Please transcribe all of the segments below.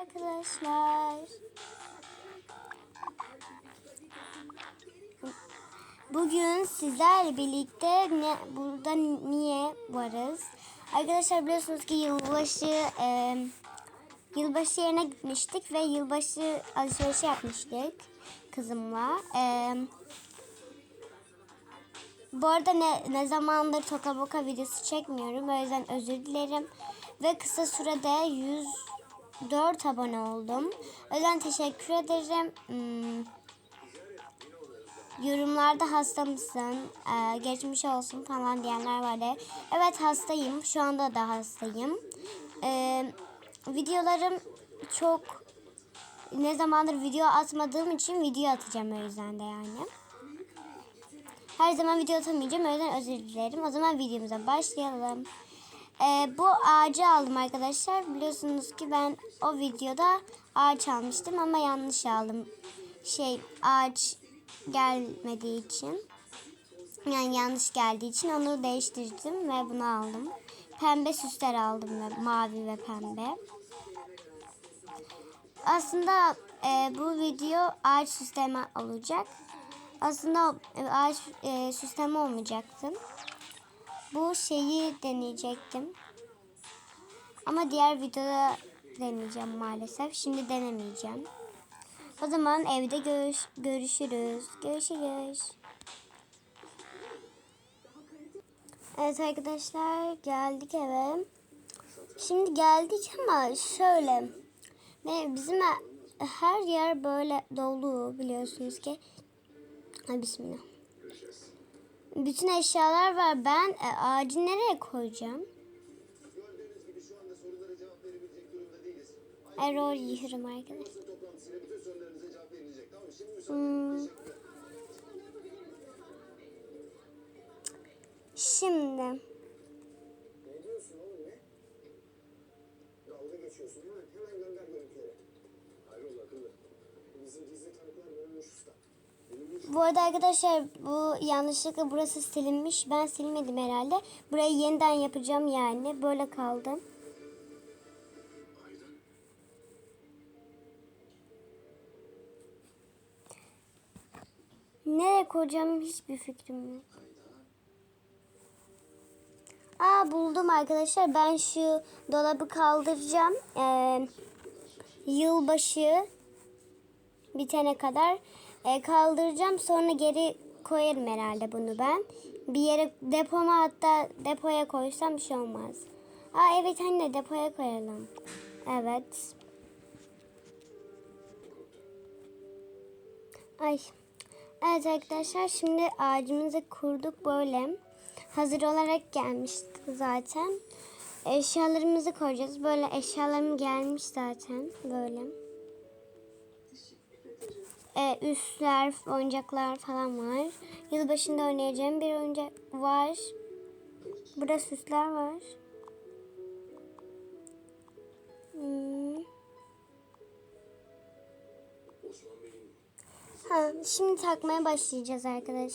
Arkadaşlar. Bugün sizlerle birlikte ne, burada niye varız? Arkadaşlar biliyorsunuz ki yılbaşı e, yılbaşı yerine gitmiştik ve yılbaşı alışverişi yapmıştık kızımla. E, bu arada ne, ne zamandır Toka Boka videosu çekmiyorum. O yüzden özür dilerim. Ve kısa sürede 104 abone oldum. O yüzden teşekkür ederim. Hmm, yorumlarda hasta mısın? Ee, geçmiş olsun falan diyenler vardı. Evet hastayım. Şu anda da hastayım. Ee, videolarım çok ne zamandır video atmadığım için video atacağım o yüzden de yani. Her zaman video atamayacağım. O yüzden özür dilerim. O zaman videomuza başlayalım. Ee, bu ağacı aldım arkadaşlar. Biliyorsunuz ki ben o videoda ağaç almıştım ama yanlış aldım. Şey ağaç gelmediği için. Yani yanlış geldiği için onu değiştirdim ve bunu aldım. Pembe süsler aldım ve mavi ve pembe. Aslında e, bu video ağaç süsleme olacak. Aslında e, ağaç e, süsleme olmayacaktı. Bu şeyi deneyecektim. Ama diğer videoda deneyeceğim maalesef. Şimdi denemeyeceğim. O zaman evde görüş, görüşürüz. Görüşürüz. Evet arkadaşlar geldik eve. Şimdi geldik ama şöyle. Ne bizim her yer böyle dolu biliyorsunuz ki. Ay bismillah. Bütün eşyalar var. Ben e, ağacı nereye koyacağım? Error yiyorum arkadaşlar. Hmm. Şimdi Ne diyorsun oğlum ne? Dalga geçiyorsun hemen. Hemen bu arada arkadaşlar bu yanlışlıkla burası silinmiş. Ben silmedim herhalde. Burayı yeniden yapacağım yani. Böyle kaldı. Ayda. Nereye koyacağım hiçbir fikrim yok. Aa buldum arkadaşlar. Ben şu dolabı kaldıracağım. Ee, yılbaşı bitene kadar e, kaldıracağım. Sonra geri koyarım herhalde bunu ben. Bir yere depoma hatta depoya koysam bir şey olmaz. Aa evet anne depoya koyalım. Evet. Ay. Evet arkadaşlar şimdi ağacımızı kurduk böyle. Hazır olarak gelmişti zaten. Eşyalarımızı koyacağız. Böyle eşyalarım gelmiş zaten. Böyle. Ee, üstler, oyuncaklar falan var. Yılbaşında oynayacağım bir oyuncak var. Burada süsler var. Hmm. Ha, şimdi takmaya başlayacağız arkadaş.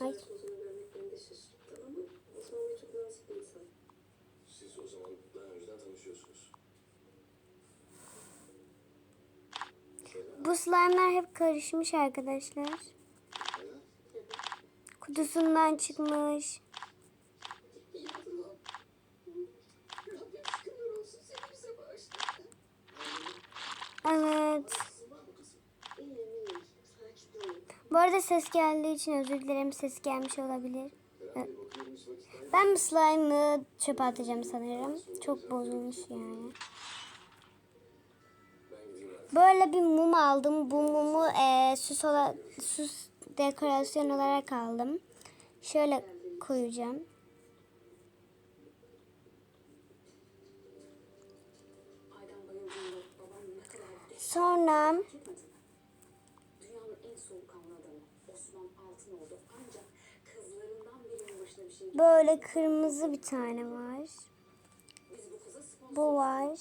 Ay. siz o zaman daha önceden tanışıyorsunuz. Bu slime'lar hep karışmış arkadaşlar. Kutusundan çıkmış. Evet. Bu arada ses geldiği için özür dilerim. Ses gelmiş olabilir. Ben bu slime'ı çöpe atacağım sanırım. Çok bozulmuş yani. Böyle bir mum aldım. Bu mumu eee, süs, ola, süs dekorasyon olarak aldım. Şöyle koyacağım. Sonra şey böyle kırmızı bir tane var. Bu var.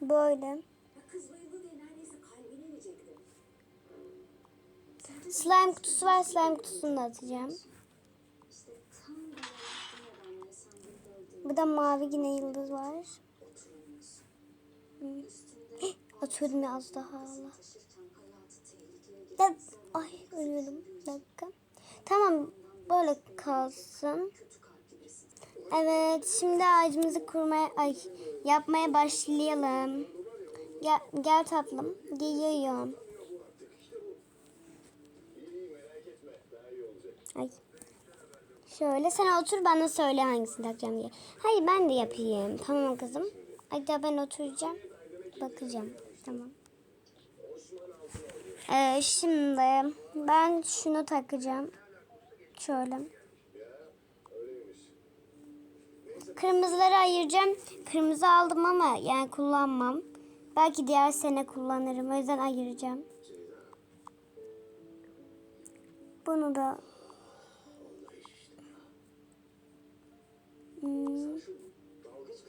Böyle. Ya. Slime kutusu var. Slime kutusunu da atacağım. Burada mavi yine yıldız var. oturulmuş. Oturdum az daha Allah. Ya, ay ölüyorum. Bir dakika. Tamam böyle kalsın. Evet şimdi ağacımızı kurmaya ay yapmaya başlayalım. Gel, gel tatlım. Geliyorum. Ay. Şöyle sen otur bana söyle hangisini takacağım diye. Hayır ben de yapayım. Tamam kızım. Hatta ben oturacağım. Bakacağım. Tamam. Ee, şimdi ben şunu takacağım. Şöyle. Kırmızıları ayıracağım. Kırmızı aldım ama yani kullanmam. Belki diğer sene kullanırım. O yüzden ayıracağım. Bunu da Hmm, Şu dalgıç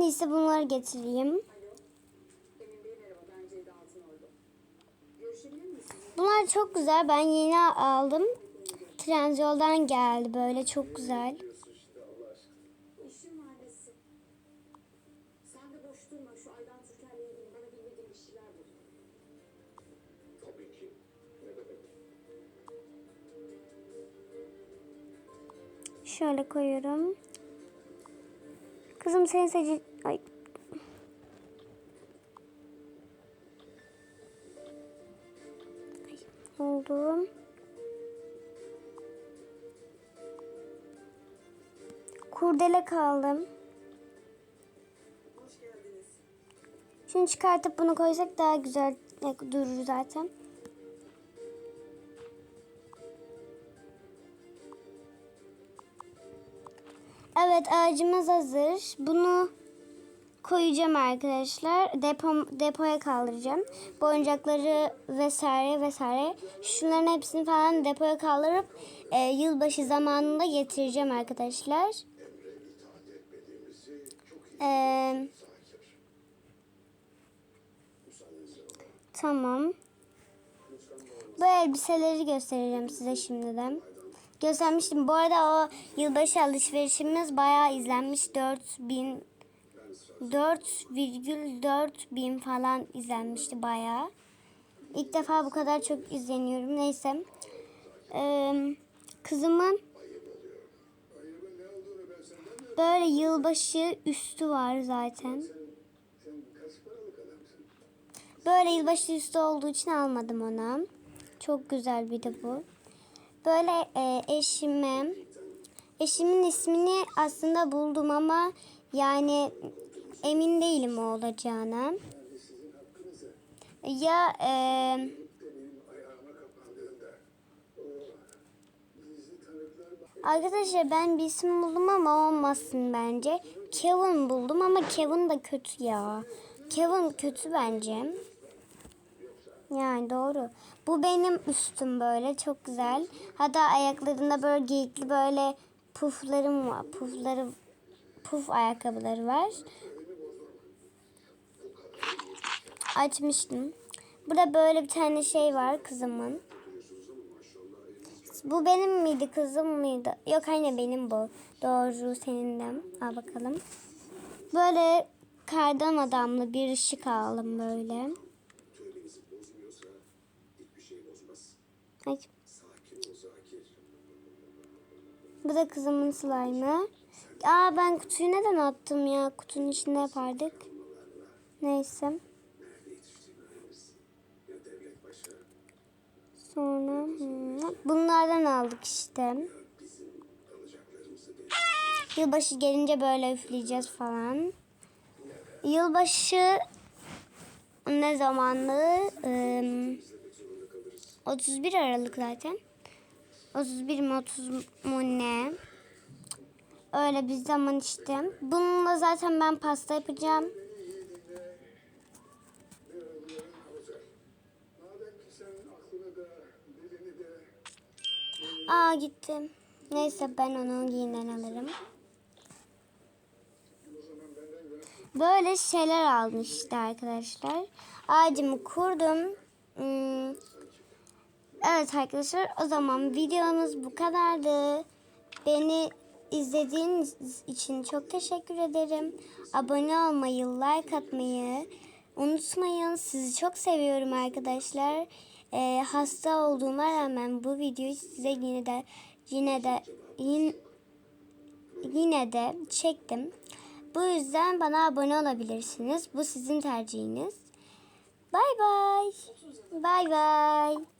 en iyisi bunları getireyim. Bunlar çok güzel. Ben yeni aldım. Trendyol'dan geldi böyle çok güzel. Şöyle koyuyorum. Kızım senin seci... Ay. Ay, Oldu. Kurdele kaldım. Şunu çıkartıp bunu koysak daha güzel durur zaten. Evet ağacımız hazır. Bunu koyacağım arkadaşlar. Depo, depoya kaldıracağım. Bu vesaire vesaire. Şunların hepsini falan depoya kaldırıp e, yılbaşı zamanında getireceğim arkadaşlar. Eee Tamam. Bu elbiseleri göstereceğim size şimdiden. Göstermiştim. Bu arada o yılbaşı alışverişimiz bayağı izlenmiş. 4000 4,4 bin falan izlenmişti bayağı. İlk defa bu kadar çok izleniyorum. Neyse. Ee, kızımın böyle yılbaşı üstü var zaten. Böyle yılbaşı üstü olduğu için almadım ona. Çok güzel bir de bu. Böyle e, eşime, eşimin ismini aslında buldum ama yani emin değilim o olacağına. Ya. E, arkadaşlar ben bir isim buldum ama olmasın bence. Kevin buldum ama Kevin de kötü ya. Kevin kötü bence. Yani doğru. Bu benim üstüm böyle çok güzel. Hatta ayaklarında böyle geyikli böyle puflarım var. Pufları puf ayakkabıları var. Açmıştım. Burada böyle bir tane şey var kızımın. Bu benim miydi kızım mıydı? Yok anne benim bu. Doğru senin de. Al bakalım. Böyle kardan adamlı bir ışık aldım böyle. tövbenizi bozmuyorsa hiçbir şey Zakir. bu da kızımın slime'ı. Aa ben kutuyu neden attım ya? Kutunun içinde yapardık. Neyse. Sonra hmm, bunlardan aldık işte. Yılbaşı gelince böyle üfleyeceğiz falan. Yılbaşı ne zamanlı? Ee, 31 Aralık zaten. 31 mi 30 mu ne? Öyle bir zaman işte. Bununla zaten ben pasta yapacağım. Aa gitti. Neyse ben onu giyinden alırım. böyle şeyler aldım işte arkadaşlar. Ağacımı kurdum. Hmm, Evet arkadaşlar o zaman videomuz bu kadardı. Beni izlediğiniz için çok teşekkür ederim. Abone olmayı, like atmayı unutmayın. Sizi çok seviyorum arkadaşlar. Ee, hasta olduğuma rağmen bu videoyu size yine de yine de yine, yine de çektim. Bu yüzden bana abone olabilirsiniz. Bu sizin tercihiniz. Bay bay. Bay bay.